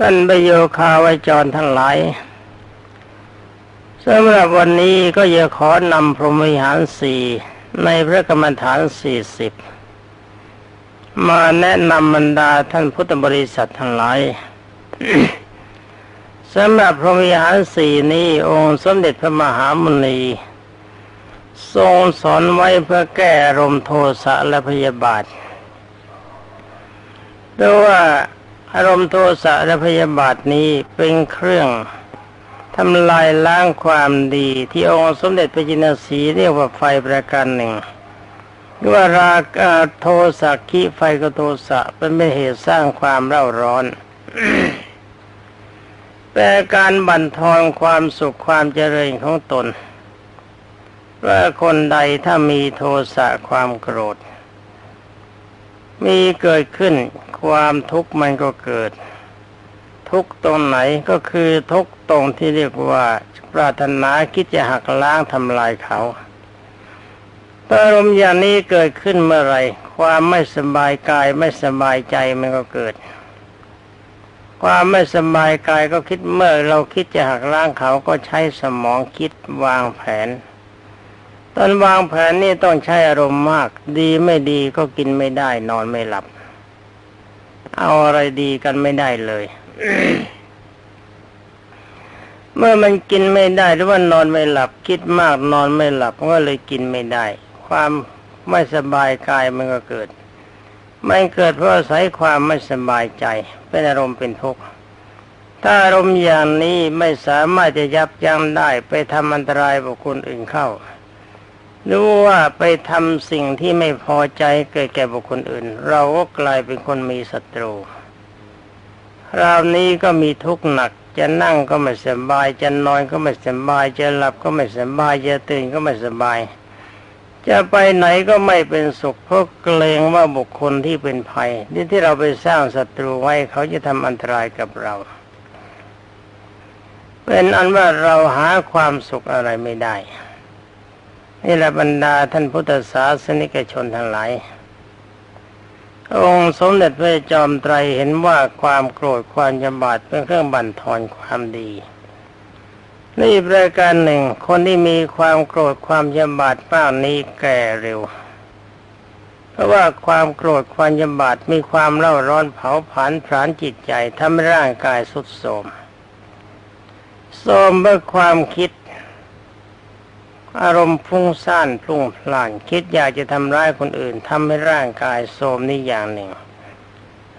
ท่านประโยคาไวจรทั้งหลายสำหรับวันนี้ก็จะขอนำพรหมวิหารสี่ในพระกรรมฐานสี่สิบมาแนะนำบรรดาท่านพุทธบริษัททั้งหลายสำหรับพรหมวิหารสี่นี้องค์สมเด็จพระมหามุนี ทรงสอนไว้เพื่อแก้อารมณ์โทสะและพยาบาทเพราะว่า อารมณ์โทสะและพยาบาทนี้เป็นเครื่องทำลายล้างความดีที่องค์สมเด็จพระจินสีเรียกว่าไฟประการหนึ่งว่าราคะโทสะขีไฟก็โทสะเป็นเป็นเหตุสร้างความเร่าร้อน แต่การบั่นทอนความสุขความเจริญของตนว่าคนใดถ้ามีโทสะความโกรธ มีเกิดขึ้น ความทุกข์มันก็เกิด ทุกตรงไหนก็คือทุกตรงที่เรียกว่า ปรารถนาคิดจะหักล้างทำลายเขาอารมณ์อย่างนี้เกิดขึ้นเมื่อไรความไม่สบายกายไม่สบายใจมันก็เกิด ความไม่สบายกายก็คิดเมื่อเราคิดจะหักล้างเขาก็ใช้สมองคิดวางแผน ตอนวางแผนนี่ต้องใช้อารมณ์มาก ดีไม่ดีก็กินไม่ได้ นอนไม่หลับ เอาอะไรดีกันไม่ได้เลย เมื่อมันกินไม่ได้หรือว่านอนไม่หลับ คิดมากนอนไม่หลับก็เลยกินไม่ได้ ความไม่สบายกายมันก็เกิดไม่เกิดเพราะอาศัยความไม่สบายใจ เป็นอารมณ์เป็นทุกข์ถ้าอารมณ์อย่างนี้ไม่สามารถจะยับยั้งได้ไปทำอันตรายบุคคลอื่นเข้า รือว่าไปทำสิ่งที่ไม่พอใจเกิดแก่บุคคลอื่น เราก็กลายเป็นคนมีศัตรูคราวนี้ก็มีทุกข์หนัก จะนั่งก็ไม่สบาย จะนอนก็ไม่สบาย จะหลับก็ไม่สบาย จะตื่นก็ไม่สบาย จะไปไหนก็ไม่เป็นสุขเพราะเกรงว่าบุคคลที่เป็นภัยที่ที่เราไปสร้างศัตรูไว้เขาจะทำอันตรายกับเรา เป็นอันว่าเราหาความสุขอะไรไม่ได้ นี่แหละบรรดาท่านพุทธศาสนิกชนทั้งหลาย องค์สมเด็จพระจอมไตรเห็นว่าความโกรธความยำบาดเป็นเครื่องบั่นทอนความดี นี่ประการหนึ่ง คนที่มีความโกรธความยำบาดมากนี้แก่เร็ว เพราะว่าความโกรธความยำบาดมีความเล่าร้อนเผาผลาญผลาญจิตใจทำให้ร่างกายสุดโทรมโทรมเมื่อความคิด อารมณ์พุ่งซ่านพุ่งพล่าน คิดอยากจะทำร้ายคนอื่นทำให้ร่างกายโทรมนี่อย่างหนึ่ง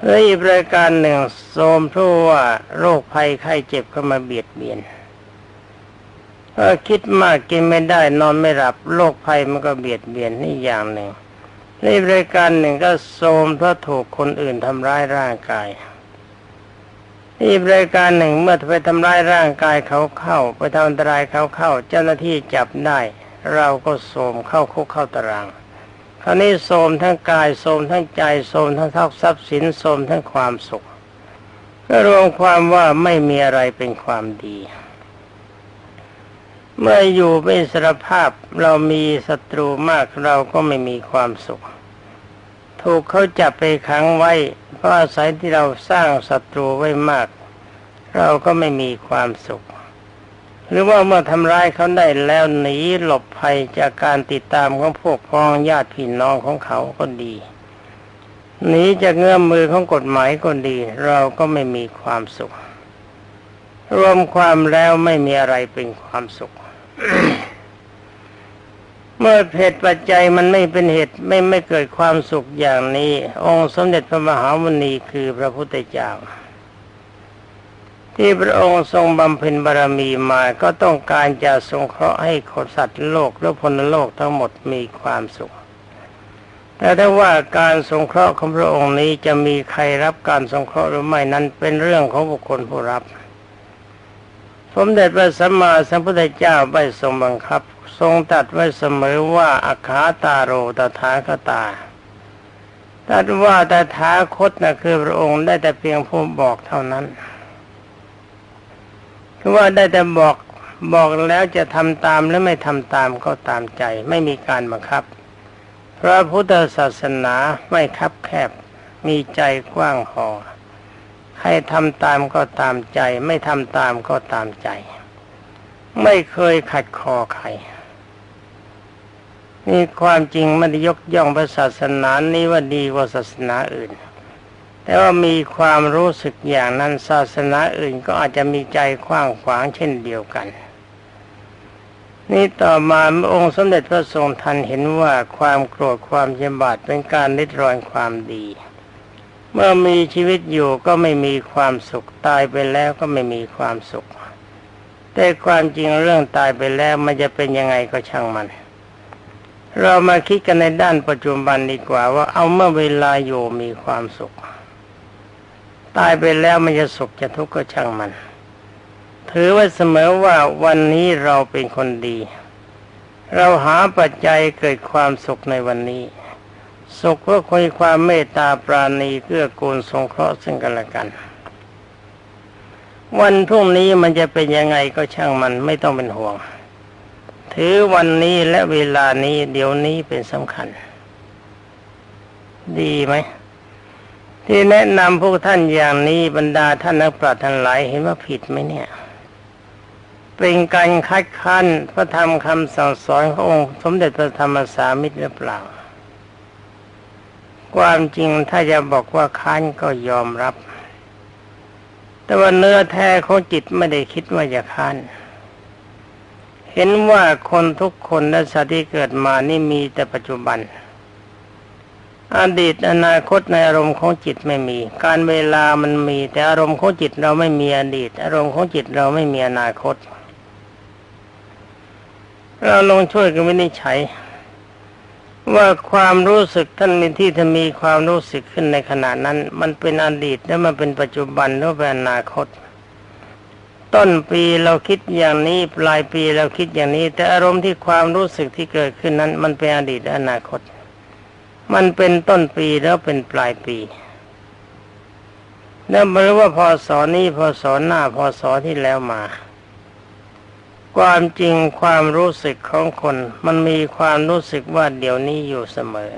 และอีกรายการหนึ่งโทรมเพราะว่าโรคภัยไข้เจ็บเข้ามาเบียดเบียนเออคิดมากกินไม่ได้นอนไม่หลับโรคภัยมันก็เบียดเบียนนี่อย่างหนึ่งในรายการหนึ่งก็โทรมเพราะถูกคนอื่นทำร้ายร่างกาย นี่รายการหนึ่งเมื่อไปทำร้ายร่างกายเขาเข้า ไปทำอันตรายเขาเข้า เจ้าหน้าที่จับได้ เราก็โสมเข้าคุกเข้าตาราง คราวนี้โสมทั้งกายโสมทั้งใจโสมทั้งทรัพย์สินโสมทั้งความสุขก็รวมความว่าไม่มีอะไรเป็นความดี เมื่ออยู่เป็นสรภาพเรามีศัตรูมากเราก็ไม่มีความสุข ถูกเขาจับไปขังไว้ เพราะอาศัยที่เราสร้างศัตรูไว้มาก เราก็ไม่มีความสุข หรือว่าเมื่อทำร้ายเขาได้แล้วหนีหลบภัยจากการติดตามของพวกพ้องญาติพี่น้องของเขาก็ดีหนีจากเงื้อมมือของกฎหมายก็ดี เราก็ไม่มีความสุข รวมความแล้วไม่มีอะไรเป็นความสุข เมื่อเหตุปัจจัยมันไม่เป็นเหตุไม่ไม่เกิดความสุขอย่างนี้ องค์สมเด็จพระมหามุนีคือพระพุทธเจ้า ที่พระองค์ทรงบำเพ็ญบารมีมาก็ต้องการจะสงเคราะห์ให้คนสัตว์โลกและพลโลกทั้งหมดมีความสุข แต่ถ้าว่าการสงเคราะห์ของพระองค์นี้จะมีใครรับการสงเคราะห์หรือไม่นั้นเป็นเรื่องของบุคคลผู้รับสมเด็จพระสัมมาสัมพุทธเจ้าไม่ทรงบังคับ ทรงตัดไว้เสมอว่าอาคาตาโรตถาคตาตัดว่าตถาคตนะคือพระองค์ได้แต่เพียงผู้บอกเท่านั้นคือว่าได้แต่บอกบอกแล้วจะทำตามหรือไม่ทำตามก็ตามใจ ไม่มีการบังคับ พระพุทธศาสนาไม่คับแคบมีใจกว้างพอใครทำตามก็ตามใจ ไม่ทำตามก็ตามใจ ไม่เคยขัดคอใคร นี่ความจริงไม่ได้ยกย่องพระศาสนานี้ว่าดีกว่าศาสนาอื่น แต่ว่ามีความรู้สึกอย่างนั้นศาสนาอื่นก็อาจจะมีใจกว้างขวางเช่นเดียวกัน นี่ต่อมาองค์สมเด็จพระทรงทันเห็นว่าความโกรธความเยบาดเป็นการริดรอนความดี เมื่อมีชีวิตอยู่ก็ไม่มีความสุขตายไปแล้วก็ไม่มีความสุข แต่ความจริงเรื่องตายไปแล้วมันจะเป็นยังไงก็ช่างมัน เรามาคิดกันในด้านปัจจุบันดีกว่าว่าเอาเมื่อเวลาอยู่มีความสุข ตายไปแล้วมันจะสุขจะทุกข์ก็ช่างมัน ถือไว้เสมอว่าวันนี้เราเป็นคนดี เราหาปัจจัยเกิดความสุขในวันนี้ สุขเพื่อคุยความเมตตาปราณีเกื้อกูลสงเคราะห์ซึ่งกันและกัน วันพรุ่งนี้มันจะเป็นยังไงก็ช่างมันไม่ต้องเป็นห่วง ถือวันนี้และเวลานี้เดี๋ยวนี้เป็นสำคัญ ดีไหม ที่แนะนำพวกท่านอย่างนี้บรรดาท่านนักปราชญ์ทั้งหลายเห็นว่าผิดไหมเนี่ย เป็นการคัดค้านพระธรรมคำสั่งสอนขององค์ สมเด็จพระธรรมสามิตรหรือเปล่า ความจริงถ้าจะบอกว่าค้านก็ยอมรับ แต่ว่าเนื้อแท้ของจิตไม่ได้คิดว่าจะค้าน เห็นว่าคนทุกคนและสัตว์ที่เกิดมานี่มีแต่ปัจจุบัน อดีตอนาคตในอารมณ์ของจิตไม่มี การเวลามันมีแต่อารมณ์ของจิตเราไม่มีอดีต อารมณ์ของจิตเราไม่มีอนาคต เราลองช่วยกันวินิจฉัยว่าความรู้สึกท่านมีที่ท่านมีความรู้สึกขึ้นในขณะนั้น มันเป็นอดีตแล้วมันเป็นปัจจุบันหรือเป็นอนาคต ต้นปีเราคิดอย่างนี้ปลายปีเราคิดอย่างนี้ แต่อารมณ์ที่ความรู้สึกที่เกิดขึ้นนั้น มันเป็นอดีตอนาคต มันเป็นต้นปีแล้วเป็นปลายปีแล้วไม่รู้ว่าพศนี้พศหน้าพศที่แล้วมา ความจริงความรู้สึกของคน มันมีความรู้สึกว่าเดี๋ยวนี้อยู่เสมอ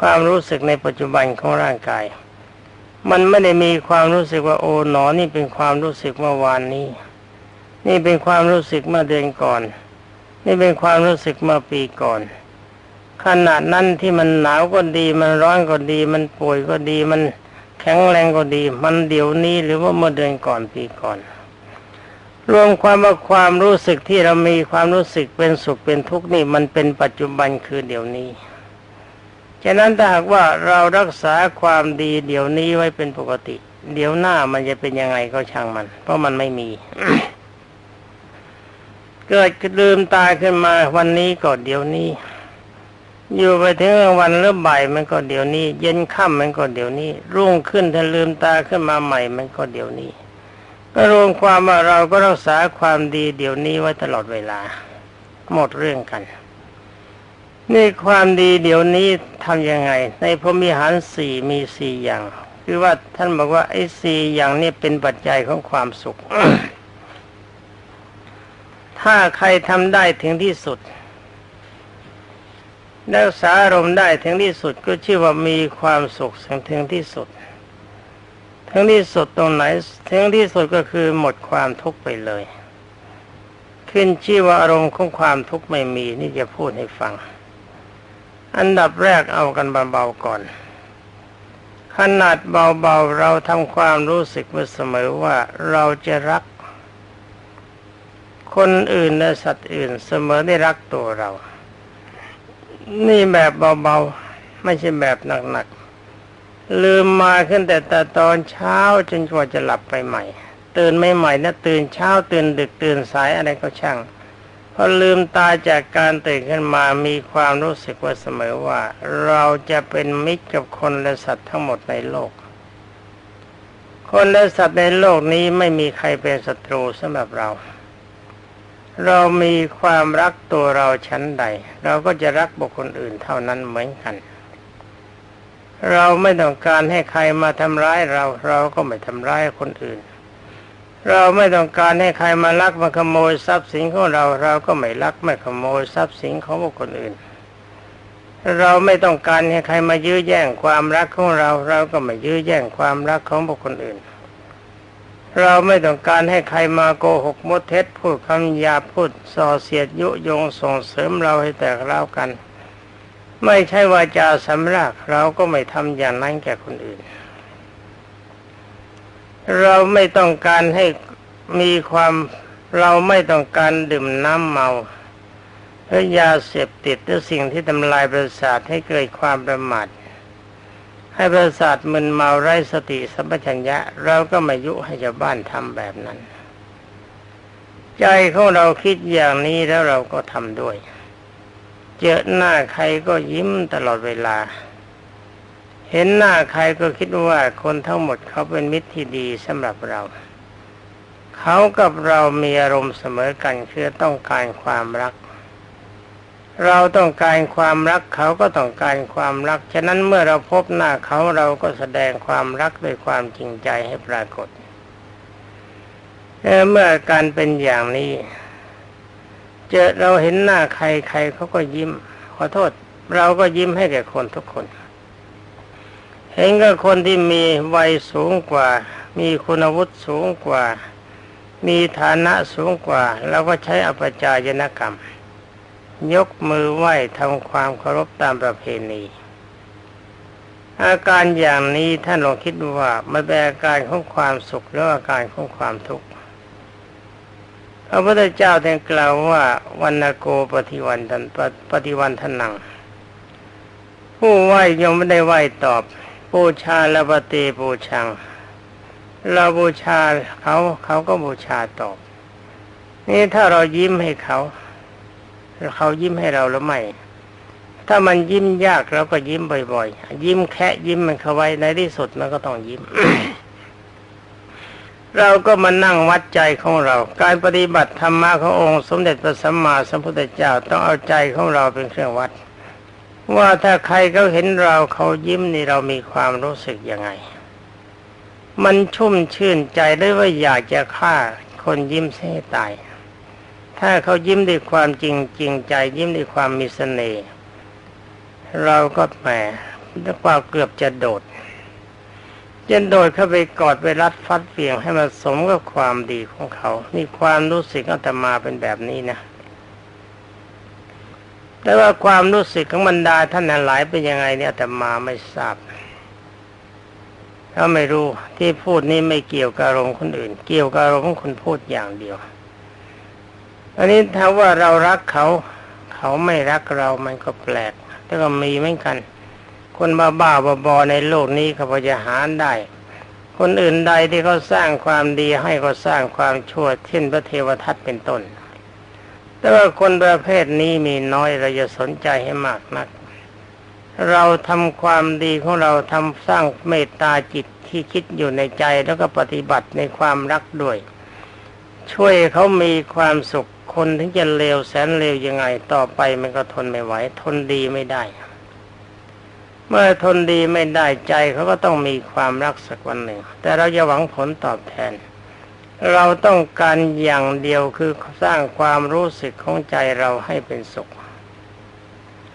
ความรู้สึกในปัจจุบันของร่างกาย มันไม่ได้มีความรู้สึกว่าโอ้หนอนี่เป็นความรู้สึกเมื่อวานนี้ นี่เป็นความรู้สึกเมื่อเดือนก่อน นี่เป็นความรู้สึกเมื่อปีก่อน ขนาดนั้นที่มันหนาวก็ดี มันร้อนก็ดี มันป่วยก็ดี มันแข็งแรงก็ดี มันเดี๋ยวนี้หรือว่าเมื่อเดือนก่อนปีก่อน รวมความว่าความรู้สึกที่เรามีความรู้สึกเป็นสุขเป็นทุกข์นี่มันเป็นปัจจุบันคือเดี๋ยวนี้ ฉะนั้นถ้าหากว่าเรารักษาความดีเดี๋ยวนี้ไว้เป็นปกติ เดี๋ยวหน้ามันจะเป็นยังไงก็ช่างมัน เพราะมันไม่มี เกิดลืมตาขึ้นมาวันนี้ก็เดี๋ยวนี้ อยู่ไปถึงวันหรือบ่ายมันก็เดี๋ยวนี้ เย็นค่ำมันก็เดี๋ยวนี้ รุ่งขึ้นถ้าลืมตาขึ้นมาใหม่มันก็เดี๋ยวนี้ก็รวมความว่าเราก็รักษาความดีเดี๋ยวนี้ไว้ตลอดเวลา หมดเรื่องกัน นี่ความดีเดี๋ยวนี้ทำยังไง ในพรมิหารสี่มีสี่อย่าง คือว่าท่านบอกว่าไอ้สี่อย่างนี้เป็นปัจจัยของความสุข ถ้าใครทำได้ถึงที่สุดรักษาอารมณ์ได้ถึงที่สุดก็ชื่อว่ามีความสุขถึงที่สุด ถึงที่สุดตรงไหน ถึงที่สุดก็คือหมดความทุกข์ไปเลย ขึ้นชื่อว่าอารมณ์ของความทุกข์ไม่มีนี่จะพูดให้ฟัง อันดับแรกเอากันเบาๆก่อน ขนาดเบาๆเราทำความรู้สึกไว้เสมอว่าเราจะรัก คนอื่นและสัตว์อื่นเสมอได้รักตัวเรา นี่แบบเบาๆไม่ใช่แบบหนักๆ ลืมมาขึ้นแต่แต่ตอนเช้าจนกว่าจะหลับไปใหม่ ตื่นไม่ใหม่นะตื่นเช้าตื่นดึกตื่นสายอะไรก็ช่าง พอลืมตาจากการตื่นขึ้นมามีความรู้สึกว่าเสมอว่า เราจะเป็นมิตรกับคนและสัตว์ทั้งหมดในโลก คนและสัตว์ในโลกนี้ไม่มีใครเป็นศัตรูสำหรับเรา เรามีความรักตัวเราชั้นใด เราก็จะรักบุคคลอื่นเท่านั้นเหมือนกัน เราไม่ต้องการให้ใครมาทำร้ายเรา เราก็ไม่ทำร้ายคนอื่น เราไม่ต้องการให้ใครมาลักมาขโมยทรัพย์สินของเรา เราก็ไม่ลักไม่ขโมยทรัพย์สินของบุคคลอื่น เราไม่ต้องการให้ใครมายื้อแย่งความรักของเรา เราก็ไม่ยื้อแย่งความรักของบุคคลอื่น เราไม่ต้องการให้ใครมาโกหกมดเท็จพูดคำหยาพูดส่อเสียดยุยงส่งเสริมเราให้แตกเล่ากัน ไม่ใช่ว่าจาสำรักเราก็ไม่ทำอย่างนั้นแก่คนอื่น เราไม่ต้องการให้มีความเราไม่ต้องการดื่มน้ำเมาหรือยาเสพติดหรือสิ่งที่ทำลายประสาทให้เกิดความประมาทให้ประสาทมึนเมาไร้สติสัมปชัญญะ เราก็ไม่ยุให้ชาวบ้านทำแบบนั้น ใจของเราคิดอย่างนี้แล้วเราก็ทำด้วย เจอหน้าใครก็ยิ้มตลอดเวลา เห็นหน้าใครก็คิดว่าคนทั้งหมดเขาเป็นมิตรที่ดีสำหรับเรา เขากับเรามีอารมณ์เสมอกันคือต้องการความรัก เราต้องการความรักเขาก็ต้องการความรัก ฉะนั้นเมื่อเราพบหน้าเขาเราก็แสดงความรักด้วยความจริงใจให้ปรากฏเมื่อการเป็นอย่างนี้ เจอเราเห็นหน้าใครใครเขาก็ยิ้ม ขอโทษ เราก็ยิ้มให้แก่คนทุกคน เห็นกับคนที่มีวัยสูงกว่า มีคุณวุฒิสูงกว่า มีฐานะสูงกว่าเราก็ใช้อปจายนกรรม ยกมือไหว้ทำความเคารพตามประเพณี อาการอย่างนี้ท่านลองคิดดูว่ามันเป็นอาการของความสุขหรืออาการของความทุกข์พระพุทธเจ้าท่านกล่าวว่าวันโกปฏิวันทันปฏิวันทนัง ผู้ไหว้ยังไม่ได้ไหว้ตอบ บูชาละปฏิบูชัง เราบูชาเขาเขาก็บูชาตอบ นี่ถ้าเรายิ้มให้เขาเขายิ้มให้เราหรือไม่ถ้ามันยิ้มยากเราก็ยิ้มบ่อยๆ ยิ้มแค่ยิ้มมันเข้าไว้ในที่สุดมันก็ต้องยิ้ม เราก็มานั่งวัดใจของเรา การปฏิบัติธรรมะขององค์ สมเด็จพระสัมมาสัมพุทธเจ้าต้องเอาใจของเราเป็นเครื่องวัด ว่าถ้าใครเขาเห็นเราเขายิ้มนี่เรามีความรู้สึกยังไง มันชุ่มชื่นใจได้ว่าอยากจะฆ่าคนยิ้มให้ตาย ถ้าเขายิ้มด้วยความจริงจริงใจยิ้มด้วยความมีเสน่ห์เราก็แหมด้วยความเกือบจะโดดจะโดดเข้าไปกอดไปรัดฟัดเปียงให้มันสมกับความดีของเขา นี่ความรู้สึกอาตมาเป็นแบบนี้นะ แต่ว่าความรู้สึกของบรรดาท่านหลายเป็นยังไงเนี่ยอาตมาไม่ทราบถ้าไม่รู้ที่พูดนี้ไม่เกี่ยวกับอารมณ์คนอื่น เกี่ยวกับอารมณ์คนพูดอย่างเดียว อันนี้ถ้าว่าเรารักเขา เขาไม่รักเรามันก็แปลกแต่ก็มีเหมือนกัน คนบ้าบ้าบอในโลกนี้เขาพอจะหาได้ คนอื่นใดที่เขาสร้างความดีให้ก็สร้างความชั่วเช่นพระเทวทัตเป็นต้น แต่ว่าคนประเภทนี้มีน้อยเราจะสนใจให้มากนัก เราทำความดีของเราทำสร้างเมตตาจิตที่คิดอยู่ในใจแล้วก็ปฏิบัติในความรักด้วย ช่วยเขามีความสุขคนถึงจะเลวแสนเลวยังไงต่อไปมันก็ทนไม่ไหว ทนดีไม่ได้ เมื่อทนดีไม่ได้ใจเขาก็ต้องมีความรักสักวันหนึ่ง แต่เราจะหวังผลตอบแทน เราต้องการอย่างเดียวคือสร้างความรู้สึกของใจเราให้เป็นสุข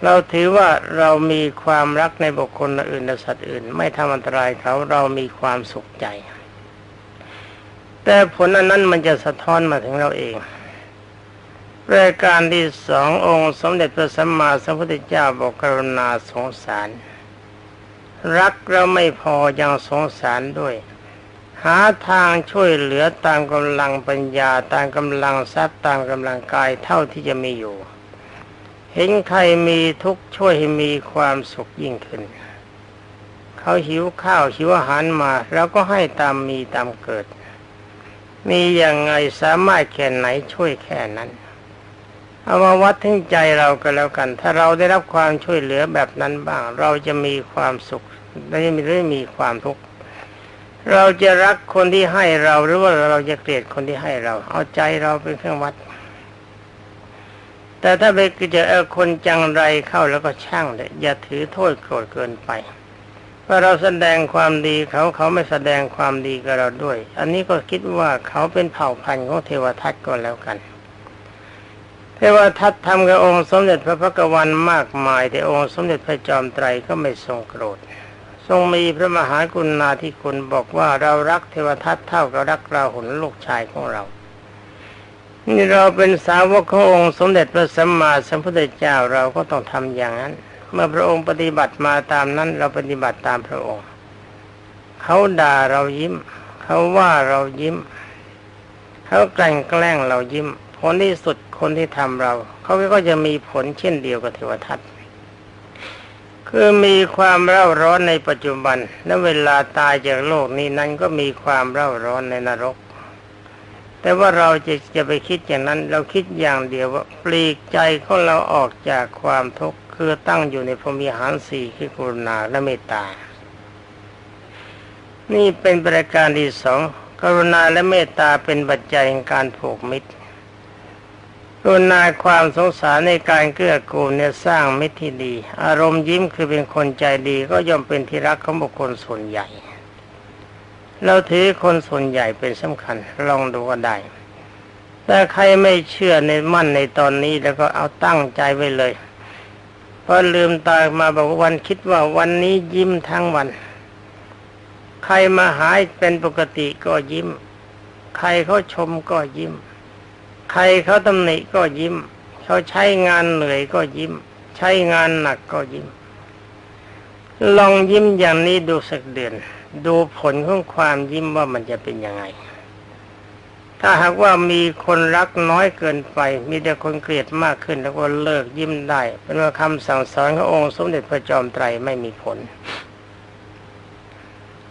เราถือว่าเรามีความรักในบุคคลอื่นและสัตว์อื่น ไม่ทำอันตรายเขาเรามีความสุขใจ แต่ผลอันนั้นมันจะสะท้อนมาถึงเราเองรายการที่สององค์สมเด็จพระสัมมาสัมพุทธเจ้าบอกกรุณาสงสาร รักเราไม่พอยังสงสารด้วย หาทางช่วยเหลือตามกำลังปัญญาตามกำลังทรัพย์ตามกำลังกายเท่าที่จะมีอยู่ เห็นใครมีทุกข์ช่วยให้มีความสุขยิ่งขึ้น เขาหิวข้าวหิวอาหารมาเราก็ให้ตามมีตามเกิด มีอย่างไงสามารถแค่ไหนช่วยแค่นั้น เอามาวัดถึงใจเราก็แล้วกัน ถ้าเราได้รับความช่วยเหลือแบบนั้นบ้าง เราจะมีความสุขและไม่ได้มีความทุกข์ เราจะรักคนที่ให้เราหรือว่าเราจะเกลียดคนที่ให้เรา เอาใจเราเป็นเครื่องวัด แต่ถ้าไปเจอคนจังไรเข้าแล้วก็ช่างเลยอย่าถือโทษโกรธเกินไปเพราะเราแสดงความดีเขาเขาไม่แสดงความดีกับเราด้วย อันนี้ก็คิดว่าเขาเป็นเผ่าพันธุ์ของเทวทัตก็แล้วกันถทวทัตทำกับองค์สมเด็จพระพักวันมากมาย แต่องค์สมเด็จพระจอมไตรก็ไม่ทรงโกรธ ทรงมีพระมหากรุณาธิคุณบอกว่าเรารักเทวทัตเท่ากับรักราหุลลูกชายของเรานี่เราเป็นสาวกขององค์สมเด็จพระสัมมาสัมพุทธเจ้าเราก็ต้องทำอย่างนั้น เมื่อพระองค์ปฏิบัติมาตามนั้น เราปฏิบัติตามพระองค์ เขาด่าเรายิ้ม เขาว่าเรายิ้ม เขาแกล้งแกล้งเรายิ้มผลที่สุดคนที่ทำเรา เขาก็จะมีผลเช่นเดียวกับเทวทัต คือมีความเร่าร้อนในปัจจุบัน และเวลาตายจากโลกนี้นั้นก็มีความเร่าร้อนในนรก แต่ว่าเราจะจะไปคิดอย่างนั้น เราคิดอย่างเดียวว่าปลีกใจของเราออกจากความทุกข์คือตั้งอยู่ในพรมีหารสี่คือกรุณาและเมตตา นี่เป็นประการที่สองกรุณาและเมตตาเป็นปัจจัยแห่งการผูกมิตร รุณาความสงสารในการเกื้อกูลเนี่ยสร้างมิตรที่ดี อารมณ์ยิ้มคือเป็นคนใจดีก็ย่อมเป็นที่รักของบุคคลส่วนใหญ่ เราถือคนส่วนใหญ่เป็นสำคัญ ลองดูก็ได้ แต่ใครไม่เชื่อในมั่นในตอนนี้แล้วก็เอาตั้งใจไว้เลยพอลืมตามาบอกวันคิดว่าวันนี้ยิ้มทั้งวัน ใครมาหายเป็นปกติก็ยิ้ม ใครเขาชมก็ยิ้ม ใครเขาตำหนิก็ยิ้ม เขาใช้งานเหนื่อยก็ยิ้ม ใช้งานหนักก็ยิ้ม ลองยิ้มอย่างนี้ดูสักเดือน ดูผลของความยิ้มว่ามันจะเป็นยังไง ถ้าหากว่ามีคนรักน้อยเกินไป มีแต่คนเกลียดมากขึ้นแล้วก็เลิกยิ้มได้ เป็นว่าคำสั่งสอนขององค์สมเด็จพระจอมไตรไม่มีผล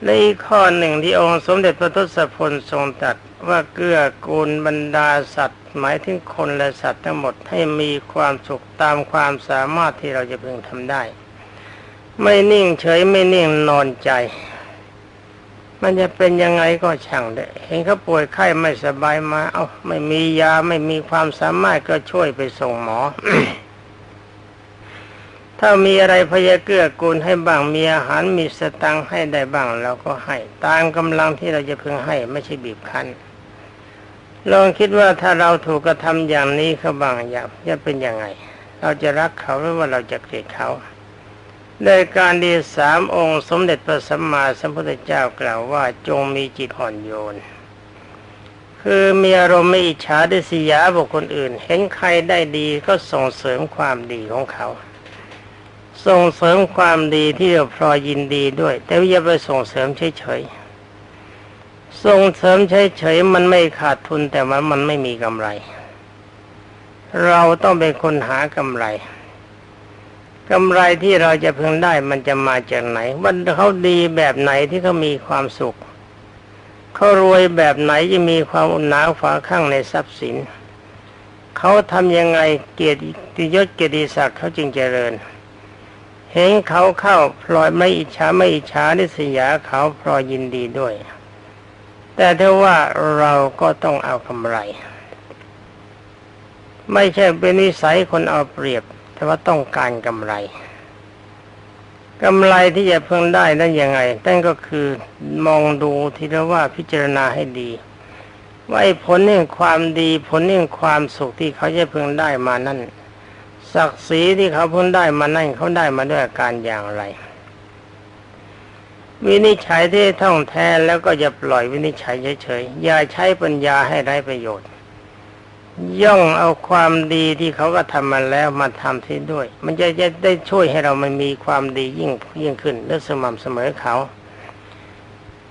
และอีกข้อหนึ่งที่องค์สมเด็จพระทศพลทรงตรัสว่าเกื้อกูลบรรดาสัตว์ หมายถึงคนและสัตว์ทั้งหมดให้มีความสุขตามความสามารถที่เราจะพึงทำได้ ไม่นิ่งเฉยไม่นิ่งนอนใจ มันจะเป็นยังไงก็ช่างเถอะเห็นเขาป่วยไข้ไม่สบายมา เอ้าไม่มียาไม่มีความสามารถก็ช่วยไปส่งหมอ ถ้ามีอะไรพยาเกื้อกูลให้บ้างมีอาหารมีสตังค์ให้ได้บ้างเราก็ให้ ตามกำลังที่เราจะพึงให้ไม่ใช่บีบคั้นลองคิดว่าถ้าเราถูกกระทำอย่างนี้เขาบางอย่างจะเป็นยังไง เราจะรักเขาหรือว่าเราจะเกลียดเขาในการดีสามองค์สมเด็จพระสัมมาสัมพุทธเจ้ากล่าวว่าจงมีจิตอ่อนโยน คือมีอารมณ์ไม่อิจฉาดิษยาบุคคลอื่น เห็นใครได้ดีก็ส่งเสริมความดีของเขา ส่งเสริมความดีที่เราพลอยยินดีด้วย แต่อย่าไปส่งเสริมเฉยๆส่งเสริมเฉยๆมันไม่ขาดทุนแต่ว่ามันไม่มีกำไร เราต้องเป็นคนหากำไรกำไรที่เราจะพึงได้มันจะมาจากไหนว่าเขาดีแบบไหนที่เขามีความสุขเขารวยแบบไหนจะมีความอุ่นหนาฝาข้างในทรัพย์สินเขาทำยังไงเกียรติยศเกียรติศักดิ์เขาจึงเจริญ เห็นเขาเข้าพลอยไม่อิจฉาไม่อิจฉานิสยาเขาพลอยยินดีด้วย แต่ถ้าว่าเราก็ต้องเอากำไร ไม่ใช่เป็นนิสัยคนเอาเปรียบ แต่ว่าต้องการกำไรกำไรที่จะเพิ่งได้นั้นยังไงนั่นก็คือมองดูทีละว่าพิจารณาให้ดีว่าผลแห่งความดีผลแห่งความสุขที่เขาจะเพิ่งได้มานั่น ศักดิ์ศรีที่เขาพิ่งได้มานั่นเขาได้มาด้วยอาการอย่างไร วินิจฉัยที่ท่องแท้แล้วก็อย่าปล่อยวินิจฉัยเฉยๆอย่าใช้ปัญญาให้ไร้ประโยชน์ ย่องเอาความดีที่เขาก็ทำมาแล้วมาทำที่ด้วย มันจะจะได้ช่วยให้เรามันมีความดียิ่งยิ่งขึ้นและสม่ำเสมอเขา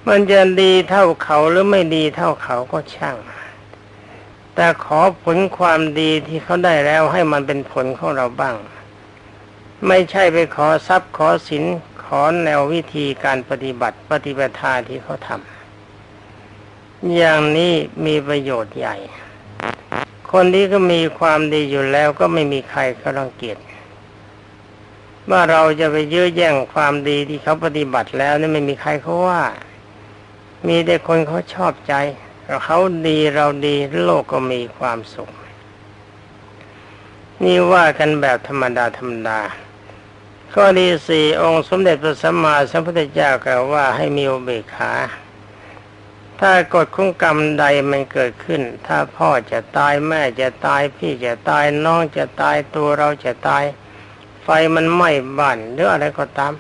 มันจะดีเท่าเขาหรือไม่ดีเท่าเขาก็ช่าง แต่ขอผลความดีที่เขาได้แล้วให้มันเป็นผลของเราบ้าง ไม่ใช่ไปขอทรัพย์ขอสินขอแนววิธีการปฏิบัติปฏิบัติทาที่เขาทำอย่างนี้มีประโยชน์ใหญ่ คนที่ก็มีความดีอยู่แล้วก็ไม่มีใครเขารังเกียจว่าเราจะไปยื้อแย่งความดีที่เขาปฏิบัติแล้วนี่ไม่มีใครเขาว่า มีแต่คนเขาชอบใจ เขาดีเราดีโลกก็มีความสุข นี่ว่ากันแบบธรรมดาธรรมดา ข้อที่สี่องค์สมเด็จพระสัมมาสัมพุทธเจ้ากล่าวว่าให้มีอุเบกขา ถ้ากฎของกรรมใดมันเกิดขึ้น ถ้าพ่อจะตายแม่จะตายพี่จะตายน้องจะตายตัวเราจะตาย ไฟมันไหม้บ้านหรืออะไรก็ตาม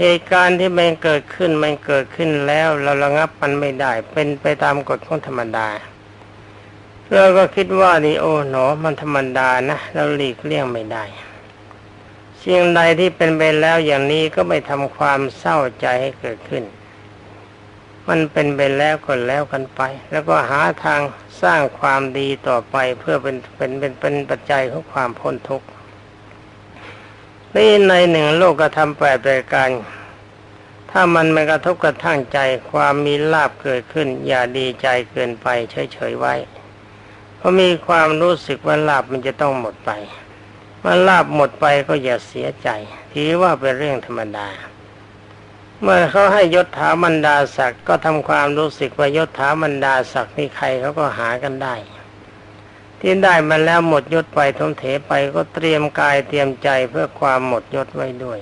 เหตุการณ์ที่มันเกิดขึ้นมันเกิดขึ้นแล้ว เราระงับมันไม่ได้ เป็นไปตามกฎของธรรมดาเราก็คิดว่านี่โอ้หนอมันธรรมดานะเราหลีกเลี่ยงไม่ได้สิ่งใดที่เป็นไปแล้วอย่างนี้ก็ไม่ทำความเศร้าใจให้เกิดขึ้น มันเป็นไปแล้วก็แล้วกันไป แล้วก็หาทางสร้างความดีต่อไปเพื่อเป็นเป็นเป็นเป็นปัจจัยของความพ้นทุกข์ นี่ในหนึ่งโลกกระทำแปดรายการ ถ้ามันไม่กระทบกระทั่งใจความมีลาบเกิดขึ้น อย่าดีใจเกินไปเฉยๆไว้ เพราะมีความรู้สึกว่าลาบมันจะต้องหมดไปเมื่อลาบหมดไปก็อย่าเสียใจถือว่าเป็นเรื่องธรรมดา เมื่อเขาให้ยศถาบรรดาศักดิ์ก็ทำความรู้สึกว่ายศถาบรรดาศักดิ์นี่ใครเขาก็หากันได้ ที่ได้มาแล้วหมดยศไปทมเถไปก็เตรียมกายเตรียมใจเพื่อความหมดยศไว้ด้วย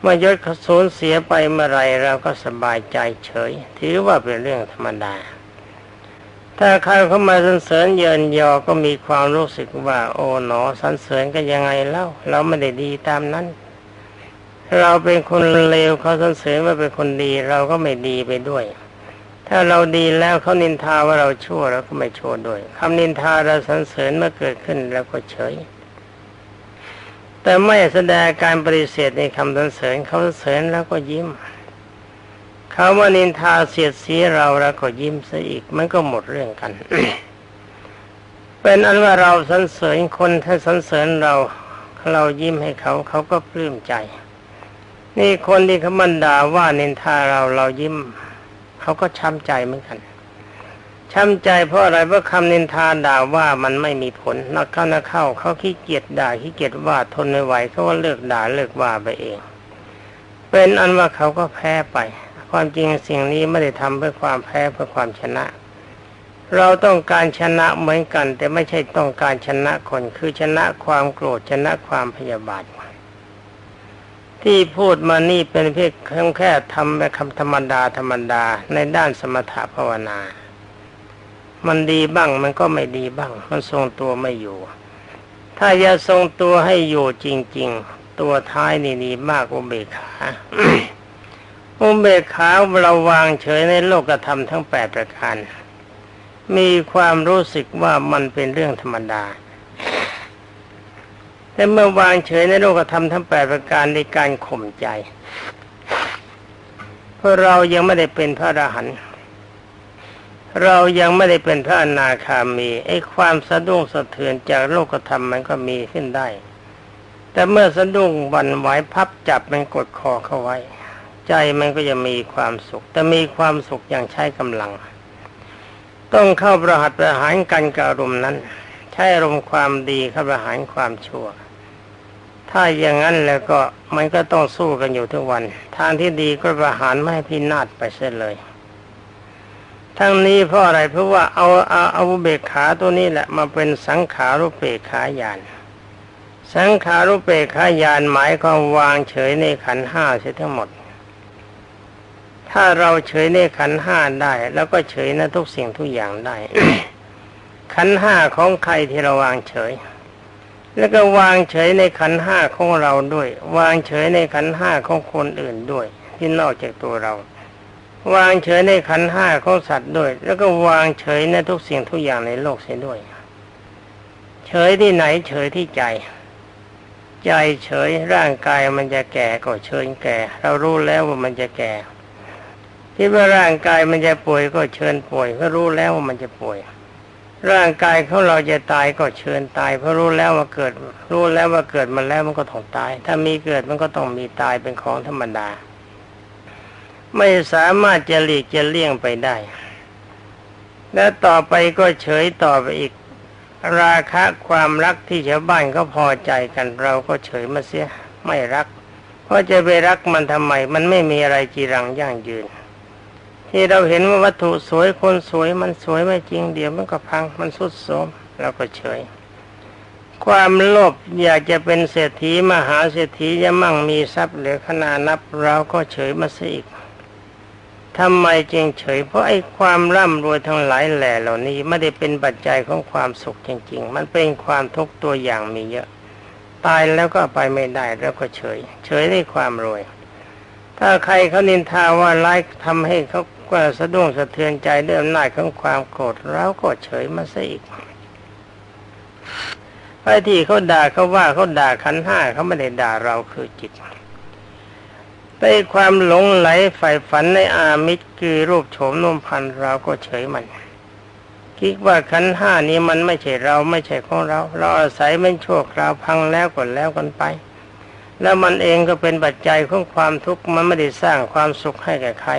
เมื่อยศเขาสูญเสียไปเมื่อไรเราก็สบายใจเฉย ถือว่าเป็นเรื่องธรรมดา ถ้าใครเข้ามาสรรเสริญเยินยอก็มีความรู้สึกว่า โอ๋หนอสรรเสริญก็ยังไงเล่า เราไม่ได้ดีตามนั้น เราเป็นคนเลวเขาสรรเสริญว่าเป็นคนดี เราก็ไม่ดีไปด้วย ถ้าเราดีแล้วเขานินทาว่าเราชั่วเราก็ไม่ชั่วด้วยคำนินทาเราสรรเสริญเมื่อเกิดขึ้นเราก็เฉย แต่ไม่แสดงการปฏิเสธในคำสรรเสริญเขาสรรเสริญแล้วก็ยิ้มเขาว่านินทาเสียดสีเราแล้วก็ยิ้มซะอีกมันก็หมดเรื่องกัน เป็นอันว่าเราสรรเสริญคนถ้าสรรเสริญเราเรายิ้มให้เขาเขาก็ปลื้มใจ นี่คนที่เขามันด่าว่านินทาเราเรายิ้ม เขาก็ช้ำใจเหมือนกันช้ำใจเพราะอะไรเพราะคำนินทาด่าว่ามันไม่มีผลนักเข้านักเข้าเขาขี้เกียจด่าขี้เกียจว่าทนไม่ไหวเขาก็เลิกด่าเลิกว่าไปเอง เป็นอันว่าเขาก็แพ้ไป ความจริงสิ่งนี้ไม่ได้ทำเพื่อความแพ้เพื่อความชนะ เราต้องการชนะเหมือนกัน แต่ไม่ใช่ต้องการชนะคนคือชนะความโกรธชนะความพยาบาท ที่พูดมานี่เป็นเพียงแค่ทำแบบคำธรรมดาธรรมดาในด้านสมถะภาวนา มันดีบ้างมันก็ไม่ดีบ้าง มันทรงตัวไม่อยู่ ถ้าจะทรงตัวให้อยู่จริง ๆ ตัวท้ายนี่ดีมากอุเบกขาอุเบกขาเราวางเฉยในโลกธรรมทั้งแปดประการ มีความรู้สึกว่ามันเป็นเรื่องธรรมดา แต่เมื่อวางเฉยในโลกธรรมทั้งแปดประการในการข่มใจ เพราะเรายังไม่ได้เป็นพระอรหันต์เรายังไม่ได้เป็นพระอนาคามีไอ้ความสะดุ้งสะเทือนจากโลกธรรมมันก็มีขึ้นได้ แต่เมื่อสะดุ้งวันไหวพับจับมันกดคอเข้าไว้ ใจมันก็จะมีความสุข แต่มีความสุขอย่างใช้กำลัง ต้องเข้าประหัตประหารกันกับอารมณ์นั้น ใช้อารมความดีเข้าประหารความชั่ว ถ้าอย่างนั้นแล้วก็มันก็ต้องสู้กันอยู่ทุกวัน ทางที่ดีก็ประหารไม่ให้พินาศไปเสียเลย ทั้งนี้เพราะอะไรเพราะว่าเอาเอาเอาเบกขาตัวนี้แหละมาเป็นสังขารุเปกขายานสังขารุเปกขายานหมายความวางเฉยในขันห้าเสียทั้งหมด ถ้าเราเฉยในขันห้าได้ แล้วก็เฉยในทุกสิ่งทุกอย่างได้ ขันห้าของใครที่เราวางเฉย แล้วก็วางเฉยในขันห้าของเราด้วย วางเฉยในขันห้าของคนอื่นด้วย ที่นอกจากตัวเรา วางเฉยในขันห้าของสัตว์ด้วย แล้วก็วางเฉยในทุกสิ่งทุกอย่างในโลกเสียด้วย เฉยที่ไหนเฉยที่ใจใจเฉยร่างกายมันจะแก่ก็เชิญแก่ เรารู้แล้วว่ามันจะแก่คิดว่าร่างกายมันจะป่วยก็เชิญป่วยเพราะรู้แล้วว่ามันจะป่วย ร่างกายของเราจะตายก็เชิญตาย เพราะรู้แล้วว่าเกิด รู้แล้วว่าเกิดมาแล้วมันก็ต้องตาย ถ้ามีเกิดมันก็ต้องมีตายเป็นของธรรมดา ไม่สามารถจะหลีกจะเลี่ยงไปได้ และต่อไปก็เฉยต่อไปอีก ราคะความรักที่ชาวบ้านเขาพอใจกันเราก็เฉยมาเสียไม่รัก เพราะจะไปรักมันทำไม มันไม่มีอะไรจีรังยั่งยืน ที่เราเห็นว่าวัตถุสวยคนสวยมันสวยไม่จริงเดี๋ยวมันก็พังมันสุดโทรมเราก็เฉย ความโลภอยากจะเป็นเศรษฐีมหาเศรษฐีจะมั่งมีทรัพย์เหลือขนาดนับเราก็เฉยมาซะอีกทำไมจึงเฉย เพราะไอ้ความร่ำรวยทั้งหลายแหล่เหล่านี้ไม่ได้เป็นปัจจัยของความสุขจริง ๆ มันเป็นความทุกข์ตัวอย่างมีเยอะ ตายแล้วก็ไปไม่ได้แล้วก็เฉย เฉยในความรวย ถ้าใครเขานินทาว่าร้ายทำให้เขา ก็สะดุ้งสะเทือนใจด้วยอำนาจของความโกรธเราก็เฉยมาซะอีกไอ้ที่เขาด่าเขาว่าเขาด่าขันห้าเขาไม่ได้ด่าเราคือจิตแต่ความหลงไหลใฝ่ฝันในอามิตรคือรูปโฉมนมพันเราก็เฉยมันคิดว่าขันห้านี้มันไม่ใช่เราไม่ใช่ของเรา เราอาศัยมันชั่วคราวพังแล้วก็แล้วกันไป แล้วมันเองก็เป็นปัจจัยของความทุกข์มันไม่ได้สร้างความสุขให้แก่ใคร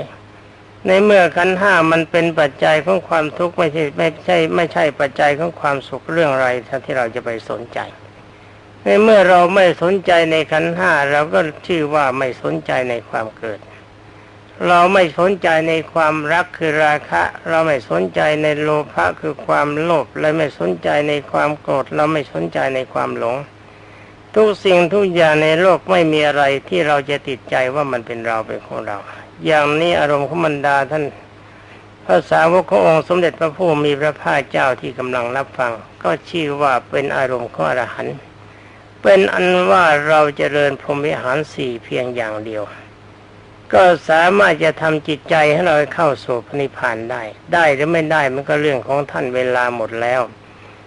ในเมื่อขันห้ามันเป็นปัจจัยของความทุกข์ไม่ใช่ไม่ใช่ ไม่ใช่ปัจจัยของความสุขเรื่องอะไรที่เราจะไปสนใจ ในเมื่อเราไม่สนใจในขันห้าเราก็ชื่อว่าไม่สนใจในความเกิด เราไม่สนใจในความรักคือราคะ เราไม่สนใจในโลภะคือความโลภและไม่สนใจในความโกรธเราไม่สนใจในความหลง ทุกสิ่งทุกอย่างในโลกไม่มีอะไรที่เราจะติดใจว่ามันเป็นเราเป็นของเรา อย่างนี้อารมณ์ของบรรดาท่านภาษาวกขององค์สมเด็จพระผู้มีพระภาคเจ้าที่กำลังรับฟัง ก็ชื่อว่าเป็นอารมณ์ของอรหันต์เป็นอันว่าเราจเจริญพรหมวิหารสี่เพียงอย่างเดียว ก็สามารถจะทำจิตใจให้เราเข้าสู่พระนิพพานได้ ได้หรือไม่ได้มันก็เรื่องของท่านเวลาหมดแล้ว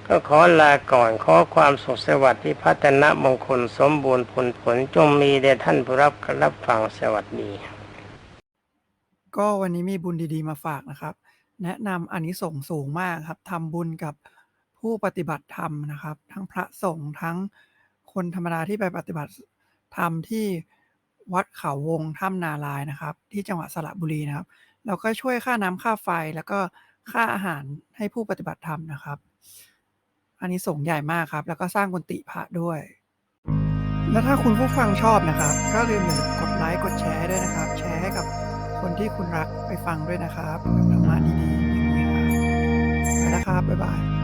ก็ขอลาก่อนขอความสุขสวัสดิ์ที่พัฒนมงคลสมบูรณ์ผลผลจงมีแด่ท่านผู้รับรับฟังสวัสดี ก็วันนี้มีบุญดี ๆ มาฝากนะครับ แนะนำอันนี้ส่งส์สูงมากครับทำบุญกับผู้ปฏิบัติธรรมนะครับ ทั้งพระสงฆ์ทั้งคนธรรมดาที่ไปปฏิบัติธรรมที่วัดเขาวงถ้ำนาลายนะครับ ที่จังหวัดสระบุรีนะครับแล้วก็ช่วยค่าน้ำค่าไฟแล้วก็ค่าอาหารให้ผู้ปฏิบัติธรรมนะครับ อันนี้ส่งใหญ่มากครับ แล้วก็สร้างกุฏิพระด้วย แล้วถ้าคุณผู้ฟังชอบนะครับ ก็ลืมอย่าลืมกดไลค์กดแชร์ด้วยนะครับ คนที่คุณรักไปฟังด้วยนะครับธรรมะดีๆอย่างนี้ครับไปแล้วครับบ๊ายบาย